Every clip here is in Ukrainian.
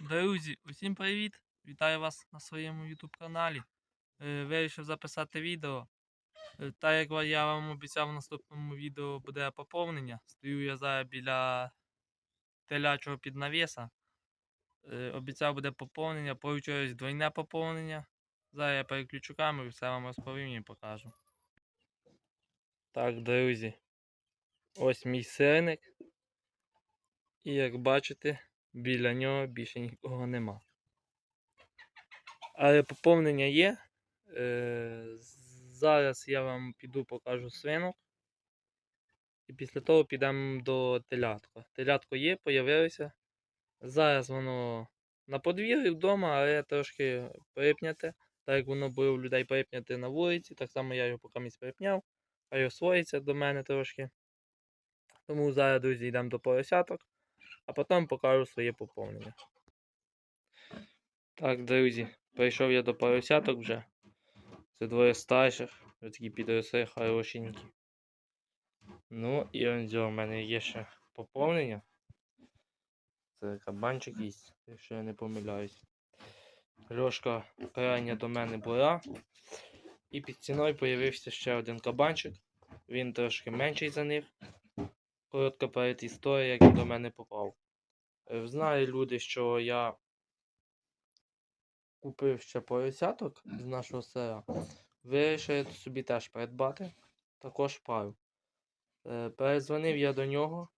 Друзі, усім привіт! Вітаю вас на своєму YouTube каналі. Е, Вирішив записати відео. Е, Так як я вам обіцяв в наступному відео буде поповнення. Стою я зараз біля телячого піднавіса. Е, Обіцяв буде поповнення, получилось двойне поповнення. Зараз я переключу камеру, все вам розповім і покажу. Так, друзі. Ось мій сирник. І як бачите, біля нього більше нікого нема. Але поповнення є. Е, зараз я вам піду покажу свинок. І після того підемо до телятка. Телятко є, появилося. Зараз воно на подвір'ї вдома, але трошки припняте. Так як воно було у людей припняте на вулиці, так само я його поки місць припняв, хай освоїться до мене трошки. Тому зараз, друзі, йдемо до поросяток, а потім покажу своє поповнення. Так, друзі, прийшов я до поросяток вже. Це двоє старших, вже такі підросли хорошенькі. Ну і он у мене є ще поповнення. Це кабанчик їсть, якщо я не помиляюсь. Льошка крайня до мене була. І під стіною появився ще один кабанчик. Він трошки менший за них. Коротка перед історія, як він до мене попав. Е, Знали люди, що я купив ще поросяток з нашого села. Вирішив собі теж придбати. Також пару. Е, Перезвонив я до нього,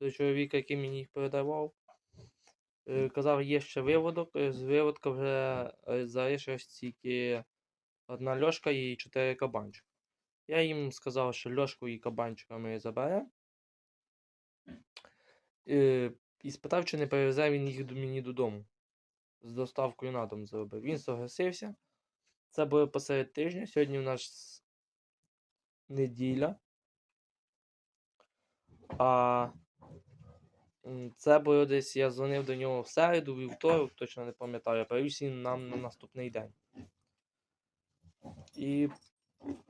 до чоловіка, який мені їх передавав. Е, Казав, є ще виводок. З виводка вже залишилось тільки одна льошка і чотири кабанчика. Я їм сказав, що льошку і кабанчика ми заберемо. І спитав, чи не перевезе він їх до мені додому. З доставкою на дом зробив. Він согласився. Це було посеред тижня. Сьогодні у нас неділя. А це було десь, я дзвонив до нього в середу, вівторок, точно не пам'ятаю, привіз він нам на наступний день. І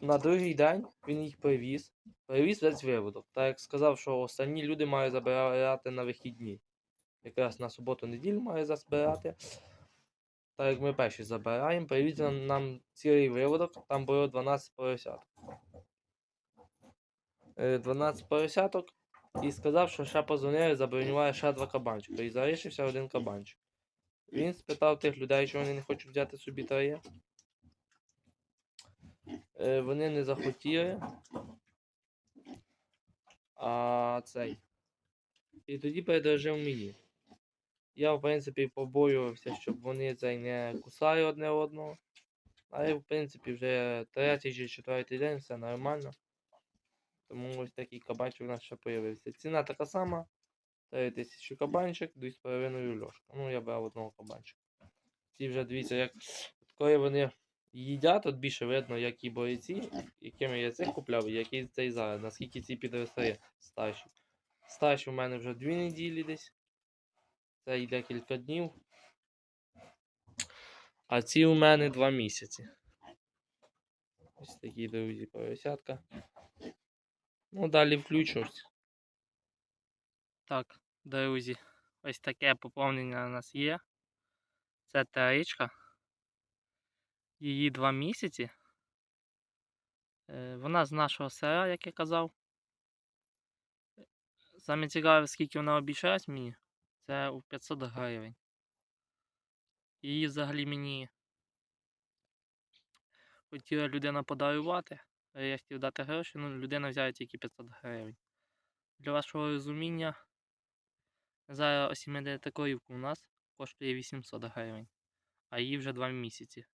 на другий день він їх привіз. Привіз весь виводок. Так як сказав, що останні люди мають забирати на вихідні. Якраз на суботу-неділю має забирати. Так як ми перші забираємо, привіз нам цілий виводок, там було 12 поросяток. Е, 12 поросяток і сказав, що ще позвонили, забронювали ще два кабанчика. І залишився один кабанчик. Він спитав тих людей, що вони не хочуть взяти собі троє. Е, Вони не захотіли. А цей. І тоді передержив мені. Я, в принципі, побоювався, щоб вони цей не кусали одне одного. Але, в принципі, вже третій чи четвертий день все нормально. Тому ось такий кабанчик у нас ще появився. Ціна така сама. 3 тисячі кабанчик, 2,5 льошка. Ну, я брав одного кабанчика. Ці вже дивіться, як коли вони їдять, от більше видно, які бойці, якими я цих купляв, який цей зараз, наскільки ці підросли старші. Старші в мене вже 2 неділі десь. Це йде кілька днів. А ці у мене 2 місяці. Ось такі, друзі, поросятка. Ну, далі включусь. Так, друзі, ось таке поповнення у нас є. Це таричка. Її два місяці. Е, Вона з нашого села, як я казав. Саме цікаве, скільки вона обійшлась мені, це у 500 гривень. Її взагалі мені хотіла людина подарувати. а Я хотів дати гроші, ну людина взяла тільки 500 гривень. Для вашого розуміння, зараз ось іде такорівка у нас коштує 800 гривень, а їй вже 2 місяці.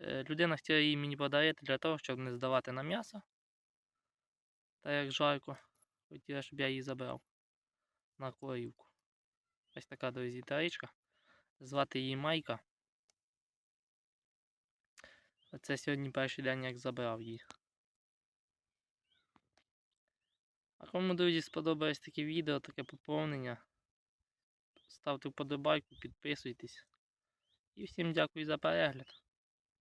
Е, Людина хотіла її мені подарити для того, щоб не здавати на м'ясо. Та як жарко, хотіла, щоб я її забрав на корівку. Ось така, друзі, тарічка. Звати її Майка. Це сьогодні перший день, як забрав її. А кому, друзі, сподобалось таке відео, таке поповнення. Ставте вподобайку, підписуйтесь. І всім дякую за перегляд.